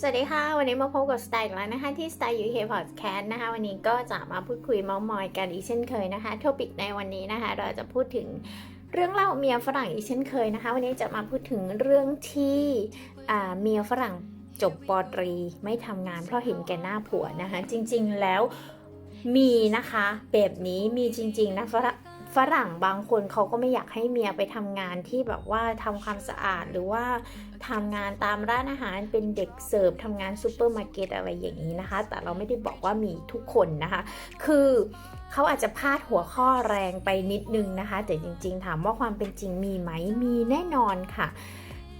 สวัสดีค่ะ วันนี้มาพบกับสไตล์แล้วนะคะ ที่สไตล์ยูเคพอดแคสต์นะคะ วันนี้ก็จะมาพูดคุยเมาส์มอยกันอีกเช่นเคยนะคะทปิกในวันนี้นะคะ เราจะพูดถึงเรื่องเล่าเมียฝรั่งอีกเช่นเคยนะคะ วันนี้จะมาพูดถึงเรื่องที่เมียฝรั่งจบปอตรีไม่ทำงานเพราะเห็นแก่หน้าผัวนะคะ จริงๆแล้วมีนะคะแบบนี้มีจริงๆนะฝรั่ง ฝรั่งบางคนเขาก็ไม่อยากให้เมียไปทำงานที่แบบว่าทำความสะอาดหรือว่าทำงานตามร้านอาหารเป็นเด็กเสิร์ฟทำงานซูเปอร์มาร์เก็ตอะไรอย่างนี้นะคะ แต่เราไม่ได้บอกว่ามีทุกคนนะคะ คือเขาอาจจะพลาดหัวข้อแรงไปนิดนึงนะคะ แต่จริง ๆ ถามว่าความเป็นจริงมีไหมมีแน่นอนค่ะ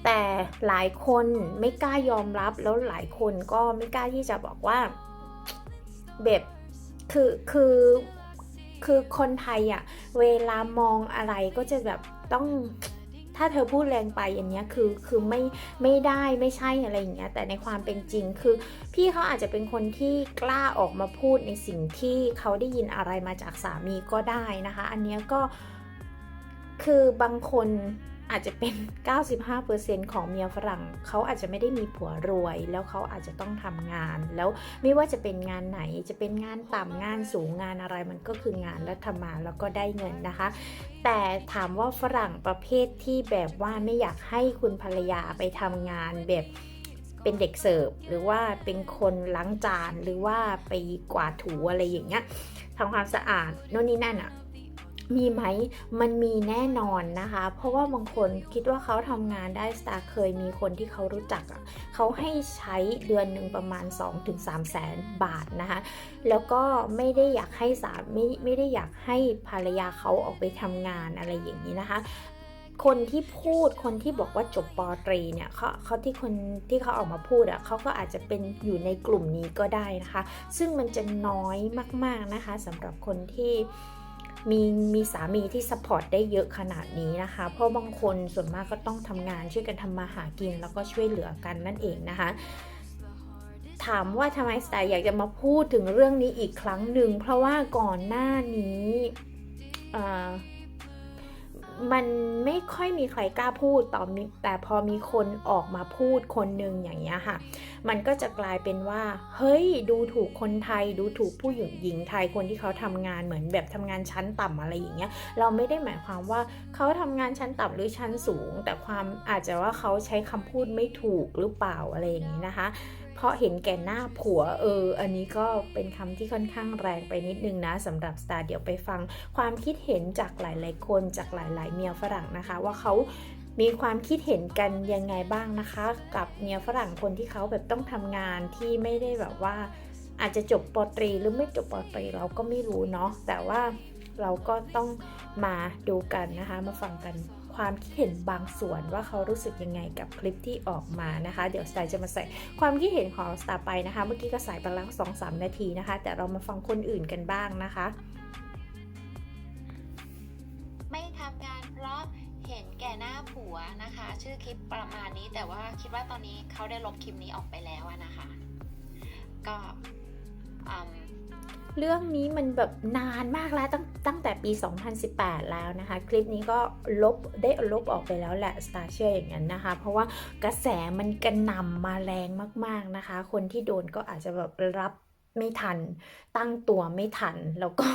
แต่หลายคนไม่กล้ายอมรับแล้วหลายคนก็ไม่กล้าที่จะบอกว่าแบบคือคือ คือคนไทยอะเวลามองอะไรก็จะแบบต้องถ้าเธอพูดแรงไปอย่างเนี้ยคือคือไม่ไม่ได้ไม่ใช่อะไรอย่างเงี้ยแต่ในความเป็นจริงคือ พี่เขาอาจจะเป็นคนที่กล้าออกมาพูดในสิ่งที่เขาได้ยินอะไรมาจากสามีก็ได้นะคะ อันเนี้ยก็ คือบางคนอาจจะเป็น 95%ของเมียฝรั่ง เขาอาจจะไม่ได้มีผัวรวย แล้วเขาอาจจะต้องทำงาน แล้วไม่ว่าจะเป็นงานไหน จะเป็นงานต่ำงานสูงงานอะไรมันก็คืองานแล้วทำมาแล้วก็ได้เงินนะคะ แต่ถามว่าฝรั่งประเภทที่แบบว่าไม่อยากให้คุณภรรยาไปทำงานแบบเป็นเด็กเสิร์ฟหรือว่าเป็นคนล้างจานหรือว่าไปกวาดถูอะไรอย่างเงี้ยทำความสะอาดโน่นนี่นั่นอะ มีไหมมันมีแน่นอนนะคะ เพราะว่าบางคนคิดว่าเขาทำงานได้สตาร์เคยมีคนที่เขารู้จักอะเขาให้ใช้เดือนหนึ่งประมาณ 2-3แสนบาทนะคะ แล้วก็ไม่ได้อยากให้สาไม่ไม่ได้อยากให้ภรรยาเขาออกไปทำงานอะไรอย่างนี้นะคะคนที่พูดคนที่บอกว่าจบปอตรีเนี่ยเขาเขาที่คนที่เขาออกมาพูดอะ่ะเขาก็อาจจะเป็นอยู่ในกลุ่มนี้ก็ได้นะคะ ซึ่งมันจะน้อยมากๆนะคะสำหรับคนที่ มีมีสามีที่สปอร์ตได้เยอะขนาดนี้นะคะ เพราะบางคนส่วนมากก็ต้องทำงานช่วยกันทำมาหากิน แล้วก็ช่วยเหลือกันนั่นเองนะคะถามว่าทำไมสไตล์อยากจะมาพูดถึงเรื่องนี้อีกครั้งหนึ่ง เพราะว่าก่อนหน้านี้มัน ไม่ค่อยมีใครกล้าพูดต่อมีแต่พอมีคนออกมาพูดคนหนึ่งอย่างเงี้ยค่ะ มันก็จะกลายเป็นว่า เฮ้ย ดูถูกคนไทย ดูถูกผู้หญิงหญิงไทยคนที่เขาทำงานเหมือนแบบทำงานชั้นต่ำอะไรอย่างเงี้ย เราไม่ได้หมายความว่าเขาทำงานชั้นต่ำหรือชั้นสูง แต่ความอาจจะว่าเขาใช้คำพูดไม่ถูกหรือเปล่าอะไรอย่างนี้นะคะเพราะเห็นแก่หน้าผัวเออ อันนี้ก็เป็นคำที่ค่อนข้างแรงไปนิดนึงนะสำหรับสตาร์เดี๋ยวไปฟังความคิดเห็นจากหลาย ๆ คนจากหลาย ๆ เมียฝรั่งนะคะว่าเขามีความคิดเห็นกันยังไงบ้างนะคะ กับเมียฝรั่งคนที่เขาแบบต้องทำงานที่ไม่ได้แบบว่า อาจจะจบปตรีหรือไม่จบปตรีเราก็ไม่รู้เนาะแต่ว่าเราก็ต้องมาดูกันนะคะ มาฟังกันความคิดเห็นบางส่วนว่าเขารู้สึกยังไงกับคลิปที่ออกมานะคะ เดี๋ยวสไตล์จะมาใส่ความคิดเห็นของสตาร์ไปนะคะ เมื่อกี้ก็ใส่ไปแล้วสองสามนาทีนะคะ แต่เรามาฟังคนอื่นกันบ้างนะคะ ห็นแก่หน้าผัวนะคะ ชื่อคลิปประมาณนี้แต่ว่าคิดว่าตอนนี้เขาได้ลบคลิปนี้ออกไปแล้วนะคะ ก็เรื่องนี้มันแบบนานมากแล้วตั้งตั้งแต่ปี 2018 แล้วนะคะ คลิปนี้ก็ลบได้ลบออกไปแล้วแหละสตาร์เชื่ออย่างนั้นนะคะ เพราะว่ากระแสมันกระหน่ำมาแรงมากๆนะคะ คนที่โดนก็อาจจะแบบรับไม่ทัน ตั้งตัวไม่ทันแล้วก็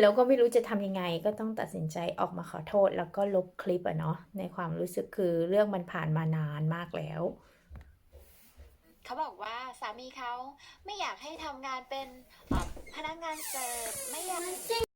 แล้วก็ไม่รู้จะทำยังไงก็ต้องตัดสินใจออกมาขอโทษ แล้วก็ลบคลิปอะเนาะในความรู้สึกคือเรื่องมันผ่านมานานมากแล้ว เขาบอกว่าสามีเขาไม่อยากให้ทำงานเป็นเอ่อพนักงานเสิร์ฟไม่อยาก